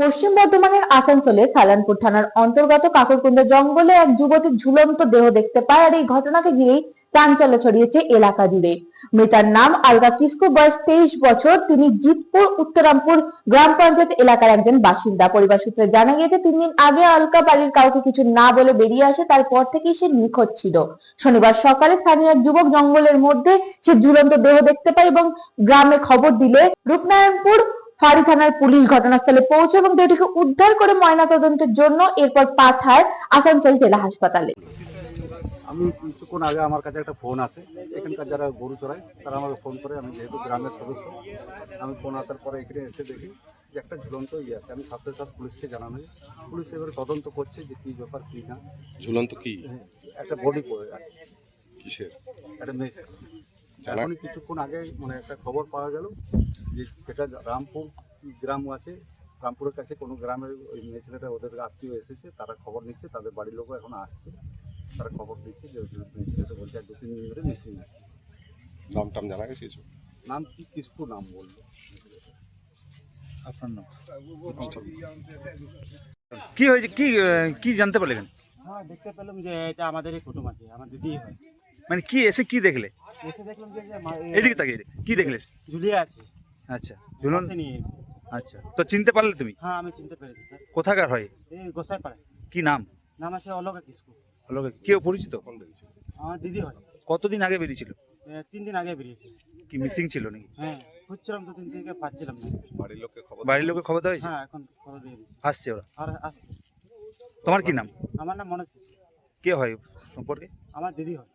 পশ্চিম বর্ধমানের আসানসোলে সালানপুর থানার অন্তর্গত কাকরকুন্দা জঙ্গলে এক যুবতীর ঝুলন্ত দেহ দেখতে পায় আর এই ঘটনাকে ঘিরেই চাঞ্চল্য ছড়িয়েছে এলাকা জুড়ে। মৃতার নাম আলগা কিস্কু, বয়স তেইশ বছর। তিনি জিতপুর উত্তরামপুর গ্রাম পঞ্চায়েত এলাকার একজন বাসিন্দা। পরিবার সূত্রে জানা গিয়েছে, তিন দিন আগে আলকা বাড়ির কাউকে কিছু না বলে বেরিয়ে আসে, তারপর থেকেই সে নিখোঁজ ছিল। শনিবার সকালে স্থানীয় এক যুবক জঙ্গলের মধ্যে সে ঝুলন্ত দেহ দেখতে পায় এবং গ্রামে খবর দিলে, রূপনারায়ণপুর ফাঁড়ি থানার পুলিশ ঘটনাস্থলে পৌঁছে এবং দেহটিকে উদ্ধার করে ময়নাতদন্তের জন্য এরপর পাঠায় আসানসোল জেলা হাসপাতালে। আমি কিছুক্ষণ আগে আমার কাছে একটা ফোন আসে। এখানকার যারা গরু চড়ায় তারা আমাকে ফোন করে আমি যেহেতু গ্রামের সদস্য আমি ফোন আসার পরে এখানে এসে দেখি যে একটা ঝুলন্ত ইয়ে আছে। আমি সাথে সাথে পুলিশকে জানানো হয়। পুলিশ এবারে তদন্ত করছে যে কী ব্যাপার কী না। ঝুলন্ত কি? হ্যাঁ, একটা বডি পড়ে আছে। কিসের? একটা মেয়ে জানা- কিছুক্ষণ আগে মানে একটা খবর পাওয়া গেল যে সেটা রামপুর গ্রাম আছে। রামপুরের কাছে কোনো গ্রামের ওই মেয়ে ছেলেটা ওদের আত্মীয় এসেছে তারা খবর নিচ্ছে তাদের বাড়ির লোকও এখন আসছে। তারা খবর দিচ্ছে যে ওই মেয়ে ছেলেটা বলছে আর দু তিন দিন ধরে মিসিং আছে। নাম টাম জানা গেছে কিছু? নাম কি কিসকু নাম বলল আপনার নাম? কি হয়েছে? কি কি জানতে পারলেন? হ্যাঁ দেখতে পেলাম যে এটা আমাদেরই কুটুম আছে আমার দিদি হয়। মানে কি এসে কি দেখলে? এসে দেখলাম যে এদিকে তাকিয়ে কি দেখলে? ঝুলিয়ে আছে। আচ্ছা ঝুলন পাশে আচ্ছা তো চিনতে পারলে তুমি? হ্যাঁ আমি চিনতে পেরেছি স্যার। কোথাকার হয়? এই গোসাই পাড়া কি নাম? নাম আছে অলকা কিসকু হলো কেউ পরিচিত? আমার দিদি হয়। কতদিন আগে বেরিয়েছিল? তিন দিন আগে বেরিয়েছে কি মিসিং ছিল নাকি? হ্যাঁ খুঁজছিলাম তো তিন থেকে পাচ্ছিলাম না। বাড়ির লোককে খবর বাড়ির লোকের খবর দেওয়া হয়েছে? হ্যাঁ এখন খবর দিয়ে দিয়েছি। আসছে ওরা? আর আসছে। তোমার কি নাম? আমার নাম মনোজ কিসকু কে হয় সম্পর্কে? আমার দিদি হয়।